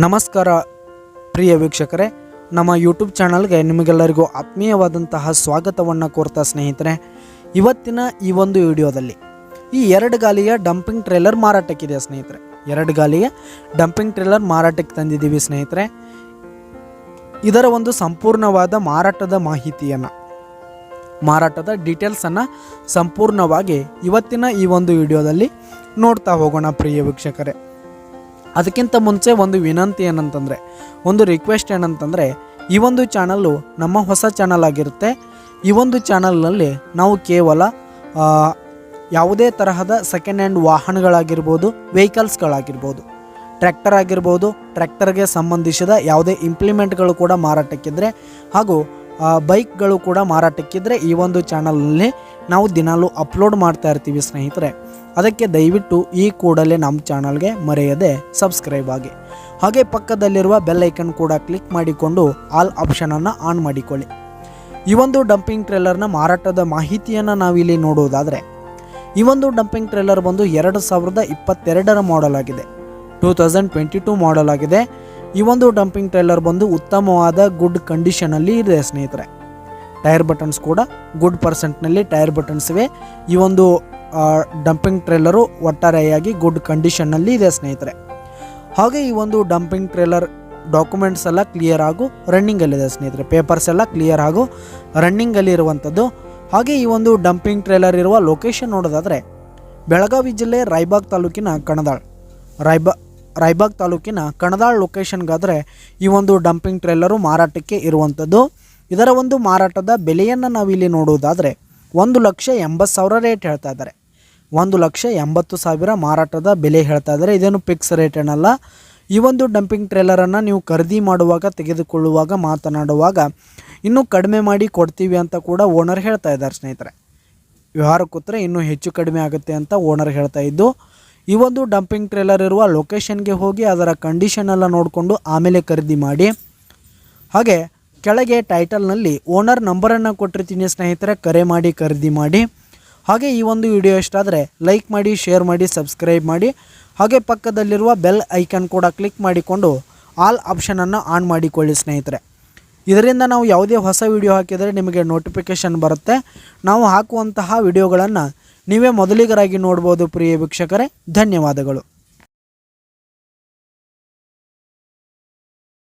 ನಮಸ್ಕಾರ ಪ್ರಿಯ ವೀಕ್ಷಕರೇ, ನಮ್ಮ ಯೂಟ್ಯೂಬ್ ಚಾನಲ್ಗೆ ನಿಮಗೆಲ್ಲರಿಗೂ ಆತ್ಮೀಯವಾದಂತಹ ಸ್ವಾಗತವನ್ನು ಕೋರ್ತಾ ಸ್ನೇಹಿತರೆ, ಇವತ್ತಿನ ಈ ಒಂದು ವಿಡಿಯೋದಲ್ಲಿ ಈ ಎರಡು ಗಾಲಿಯ ಡಂಪಿಂಗ್ ಟ್ರೇಲರ್ ಮಾರಾಟಕ್ಕಿದೆ ಸ್ನೇಹಿತರೆ? ಎರಡು ಗಾಲಿಯ ಡಂಪಿಂಗ್ ಟ್ರೇಲರ್ ಮಾರಾಟಕ್ಕೆ ತಂದಿದ್ದೀವಿ ಸ್ನೇಹಿತರೆ. ಇದರ ಒಂದು ಸಂಪೂರ್ಣವಾದ ಮಾರಾಟದ ಮಾಹಿತಿಯನ್ನು, ಮಾರಾಟದ ಡೀಟೇಲ್ಸನ್ನು ಸಂಪೂರ್ಣವಾಗಿ ಇವತ್ತಿನ ಈ ಒಂದು ವಿಡಿಯೋದಲ್ಲಿ ನೋಡ್ತಾ ಹೋಗೋಣ ಪ್ರಿಯ ವೀಕ್ಷಕರೇ. ಅದಕ್ಕಿಂತ ಮುಂಚೆ ಒಂದು ವಿನಂತಿ ಏನಂತಂದರೆ, ಒಂದು ರಿಕ್ವೆಸ್ಟ್ ಏನಂತಂದರೆ, ಈ ಒಂದು ಚಾನಲ್ಲು ನಮ್ಮ ಹೊಸ ಚಾನಲ್ ಆಗಿರುತ್ತೆ. ಈ ಒಂದು ಚಾನಲ್ನಲ್ಲಿ ನಾವು ಕೇವಲ ಯಾವುದೇ ತರಹದ ಸೆಕೆಂಡ್ ಹ್ಯಾಂಡ್ ವಾಹನಗಳಾಗಿರ್ಬೋದು ವೆಹಿಕಲ್ಸ್ಗಳಾಗಿರ್ಬೋದು ಟ್ರ್ಯಾಕ್ಟರ್ ಆಗಿರ್ಬೋದು ಟ್ರ್ಯಾಕ್ಟರ್ಗೆ ಸಂಬಂಧಿಸಿದ ಯಾವುದೇ ಇಂಪ್ಲಿಮೆಂಟ್ಗಳು ಕೂಡ ಮಾರಾಟಕ್ಕಿದ್ರೆ ಹಾಗೂ ಬೈಕ್ಗಳು ಕೂಡ ಮಾರಾಟಕ್ಕಿದ್ದರೆ ಈ ಒಂದು ಚಾನಲ್ನಲ್ಲಿ ನಾವು ದಿನಾಲೂ ಅಪ್ಲೋಡ್ ಮಾಡ್ತಾ ಇರ್ತೀವಿ ಸ್ನೇಹಿತರೆ. ಅದಕ್ಕೆ ದಯವಿಟ್ಟು ಈ ಕೂಡಲೇ ನಮ್ಮ ಚಾನಲ್ಗೆ ಮರೆಯದೆ ಸಬ್ಸ್ಕ್ರೈಬ್ ಆಗಿ. ಹಾಗೆ ಪಕ್ಕದಲ್ಲಿರುವ ಬೆಲ್ ಐಕನ್ ಕೂಡ ಕ್ಲಿಕ್ ಮಾಡಿಕೊಂಡು ಆಲ್ ಆಪ್ಷನನ್ನು ಆನ್ ಮಾಡಿಕೊಳ್ಳಿ. ಈ ಒಂದು ಡಂಪಿಂಗ್ ಟ್ರೇಲರ್ನ ಮಾರಾಟದ ಮಾಹಿತಿಯನ್ನು ನಾವಿಲ್ಲಿ ನೋಡುವುದಾದರೆ ಈ ಒಂದು ಡಂಪಿಂಗ್ ಟ್ರೇಲರ್ ಬಂದು ಎರಡು ಸಾವಿರದ ಇಪ್ಪತ್ತೆರಡರ ಮಾಡೆಲ್ ಆಗಿದೆ. Two thousand twenty two model ಆಗಿದೆ. ಈ ಒಂದು ಡಂಪಿಂಗ್ ಟ್ರೈಲರ್ ಬಂದು ಉತ್ತಮವಾದ ಗುಡ್ ಕಂಡೀಷನಲ್ಲಿ ಇದೆ, ಸ್ನೇಹಿತರೆ. ಟೈರ್ ಬಟನ್ಸ್ ಕೂಡ ಗುಡ್ ಪರ್ಸೆಂಟ್ನಲ್ಲಿ ಟೈರ್ ಬಟನ್ಸ್ ಇವೆ. ಈ ಒಂದು ಡಂಪಿಂಗ್ ಟ್ರೇಲರು ಒಟ್ಟಾರೆಯಾಗಿ ಗುಡ್ ಕಂಡೀಷನ್ನಲ್ಲಿ ಇದೆ, ಸ್ನೇಹಿತರೆ. ಹಾಗೆ ಈ ಒಂದು ಡಂಪಿಂಗ್ ಟ್ರೇಲರ್ ಡಾಕ್ಯುಮೆಂಟ್ಸ್ ಎಲ್ಲ ಕ್ಲಿಯರ್ ಆಗು ರನ್ನಿಂಗಲ್ಲಿದೆ ಸ್ನೇಹಿತರೆ. ಪೇಪರ್ಸ್ ಎಲ್ಲ ಕ್ಲಿಯರ್ ಆಗು ರನ್ನಿಂಗಲ್ಲಿ ಇರುವಂಥದ್ದು ಹಾಗೆ ಈ ಒಂದು ಡಂಪಿಂಗ್ ಟ್ರೇಲರ್ ಇರುವ ಲೊಕೇಶನ್ ನೋಡೋದಾದರೆ, ಬೆಳಗಾವಿ ಜಿಲ್ಲೆ ರಾಯಬಾಗ್ ತಾಲೂಕಿನ ಕಣದಾಳ್. ರಾಯಬಾ ರಾಯಬಾಗ್ ತಾಲೂಕಿನ ಕಣದಾಳ್ ಲೊಕೇಶನ್ಗಾದರೆ ಈ ಒಂದು ಡಂಪಿಂಗ್ ಟ್ರೇಲರು ಮಾರಾಟಕ್ಕೆ ಇರುವಂಥದ್ದು. ಇದರ ಒಂದು ಮಾರಾಟದ ಬೆಲೆಯನ್ನು ನಾವಿಲ್ಲಿ ನೋಡುವುದಾದರೆ ಒಂದು ಲಕ್ಷ ಎಂಬತ್ತು ಸಾವಿರ ರೇಟ್ ಹೇಳ್ತಾ ಇದ್ದಾರೆ. ಒಂದು ಲಕ್ಷ ಎಂಬತ್ತು ಸಾವಿರ ಮಾರಾಟದ ಬೆಲೆ ಹೇಳ್ತಾ ಇದ್ದಾರೆ. ಇದೇನು ಫಿಕ್ಸ್ ರೇಟ್ ಏನಲ್ಲ. ಈ ಒಂದು ಡಂಪಿಂಗ್ ಟ್ರೇಲರನ್ನು ನೀವು ಖರೀದಿ ಮಾಡುವಾಗ, ತೆಗೆದುಕೊಳ್ಳುವಾಗ, ಮಾತನಾಡುವಾಗ ಇನ್ನೂ ಕಡಿಮೆ ಮಾಡಿ ಕೊಡ್ತೀವಿ ಅಂತ ಕೂಡ ಓನರ್ ಹೇಳ್ತಾ ಇದ್ದಾರೆ ಸ್ನೇಹಿತರೆ. ವ್ಯವಹಾರ ಕೂತ್ರೆ ಇನ್ನೂ ಹೆಚ್ಚು ಕಡಿಮೆ ಆಗುತ್ತೆ ಅಂತ ಓನರ್ ಹೇಳ್ತಾ ಇದ್ದು ಈ ಒಂದು ಡಂಪಿಂಗ್ ಟ್ರೇಲರ್ ಇರುವ ಲೊಕೇಶನ್ಗೆ ಹೋಗಿ ಅದರ ಕಂಡೀಷನ್ ಎಲ್ಲ ನೋಡಿಕೊಂಡು ಆಮೇಲೆ ಖರೀದಿ ಮಾಡಿ. ಹಾಗೆ ಕೆಳಗೆ ಟೈಟಲ್ನಲ್ಲಿ ಓನರ್ ನಂಬರನ್ನು ಕೊಟ್ಟಿರ್ತೀನಿ ಸ್ನೇಹಿತರೆ, ಕರೆ ಮಾಡಿ, ಖರೀದಿ ಮಾಡಿ. ಹಾಗೆ ಈ ಒಂದು ವಿಡಿಯೋ ಇಷ್ಟ ಆದರೆ ಲೈಕ್ ಮಾಡಿ ಶೇರ್ ಮಾಡಿ ಸಬ್ಸ್ಕ್ರೈಬ್ ಮಾಡಿ. ಹಾಗೆ ಪಕ್ಕದಲ್ಲಿರುವ ಬೆಲ್ ಐಕನ್ ಕೂಡ ಕ್ಲಿಕ್ ಮಾಡಿಕೊಂಡು ಆಲ್ ಆಪ್ಷನನ್ನು ಆನ್ ಮಾಡಿಕೊಳ್ಳಿ ಸ್ನೇಹಿತರೆ. ಇದರಿಂದ ನಾವು ಯಾವುದೇ ಹೊಸ ವಿಡಿಯೋ ಹಾಕಿದರೆ ನಿಮಗೆ ನೋಟಿಫಿಕೇಷನ್ ಬರುತ್ತೆ. ನಾವು ಹಾಕುವಂತಹ ವಿಡಿಯೋಗಳನ್ನು ನೀವೇ ಮೊದಲಿಗರಾಗಿ ನೋಡ್ಬೋದು ಪ್ರಿಯ ವೀಕ್ಷಕರೇ ಧನ್ಯವಾದಗಳು.